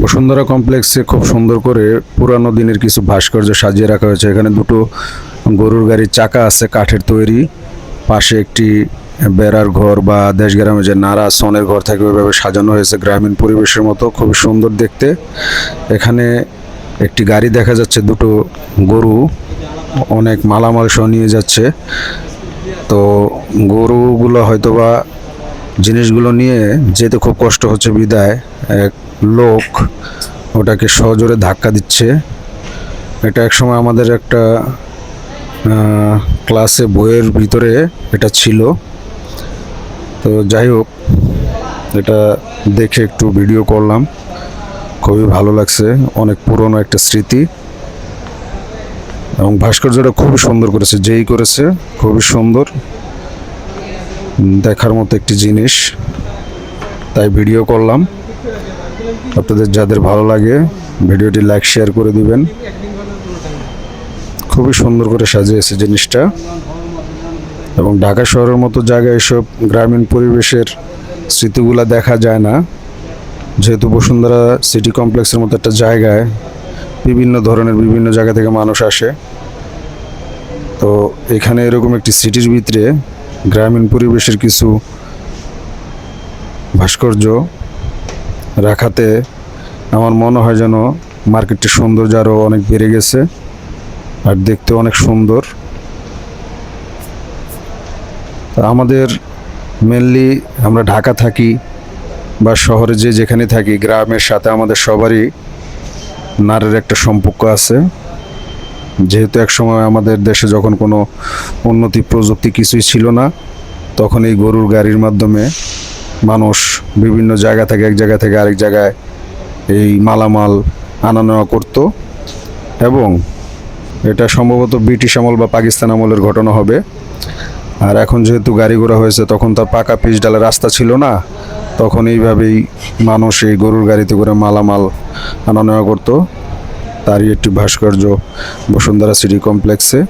বসুন্ধরা কমপ্লেক্সে খুব সুন্দর করে পুরানো দিনের কিছু ভাস্কর্য সাজিয়ে রাখা হয়েছে। এখানে দুটো গরুর গাড়ির চাকা আছে, কাঠের তৈরি। পাশে একটি বেড়ার ঘর বা দেশ গ্রামে যে নাড়া সনের ঘর থাকে, ওইভাবে সাজানো হয়েছে গ্রামীণ পরিবেশের মতো খুবই সুন্দর দেখতে। এখানে একটি গাড়ি দেখা যাচ্ছে, দুটো গরু, অনেক মালামাল সহ নিয়ে যাচ্ছে। তো গরুগুলো হয়তোবা জিনিসগুলো নিয়ে যেতে খুব কষ্ট হচ্ছে বিদায়। এক লোক ওটাকে সজোরে ধাক্কা দিচ্ছে। এটা এক সময় আমাদের একটা ক্লাসে বইয়ের ভিতরে এটা ছিল। তো যাই হোক, এটা দেখে একটু ভিডিও করলাম। খুবই ভালো লাগছে, অনেক পুরনো একটা স্মৃতি। এবং ভাস্কর্যটা খুবই সুন্দর করেছে, যেই করেছে, খুবই সুন্দর। দেখার মতো একটি জিনিস। তাই ভিডিও করলাম। আপনাদের যাদের ভালো লাগে, ভিডিওটি লাইক, শেয়ার করে দিবেন। খুবই সুন্দর করে সাজিয়েছে জিনিসটা। এবং ঢাকা শহরের মতো জায়গায় এসব গ্রামীণ পরিবেশের স্মৃতিগুলা দেখা যায় না। যেহেতু বসুন্ধরা সিটি কমপ্লেক্সের মতো একটা জায়গায় বিভিন্ন ধরনের বিভিন্ন জায়গা থেকে মানুষ আসে। তো এখানে এরকম একটি সিটির ভিতরে গ্রামীণ পরিবেশের কিছু ভাস্কর্য রাখাতে আমার মনে হয় যেন মার্কেটটির সৌন্দর্য আরও অনেক বেড়ে গেছে আর দেখতে অনেক সুন্দর। আমাদের মেনলি আমরা ঢাকা থাকি বা শহরে যে যেখানে থাকি, গ্রামের সাথে আমাদের সবারই নারের একটা সম্পর্ক আছে। যেহেতু একসময় আমাদের দেশে যখন কোনো উন্নতি প্রযুক্তি কিছুই ছিল না, তখন এই গরুর গাড়ির মাধ্যমে মানুষ বিভিন্ন জায়গা থেকে এক জায়গা থেকে আরেক জায়গায় এই মালামাল আনা নেওয়া করত এবং এটা সম্ভবত ব্রিটিশ আমল বা পাকিস্তান আমলের ঘটনা হবে। আর এখন যেহেতু গাড়ি ঘোড়া হয়েছে, তখন তার পাকা পিচ ডালের রাস্তা ছিল না, তখন এইভাবেই মানুষ এই গরুর গাড়িতে করে মালামাল আনা নেওয়া করতো। তারই একটি ভাস্কর্য বসুন্ধরা সিটি কমপ্লেক্সে।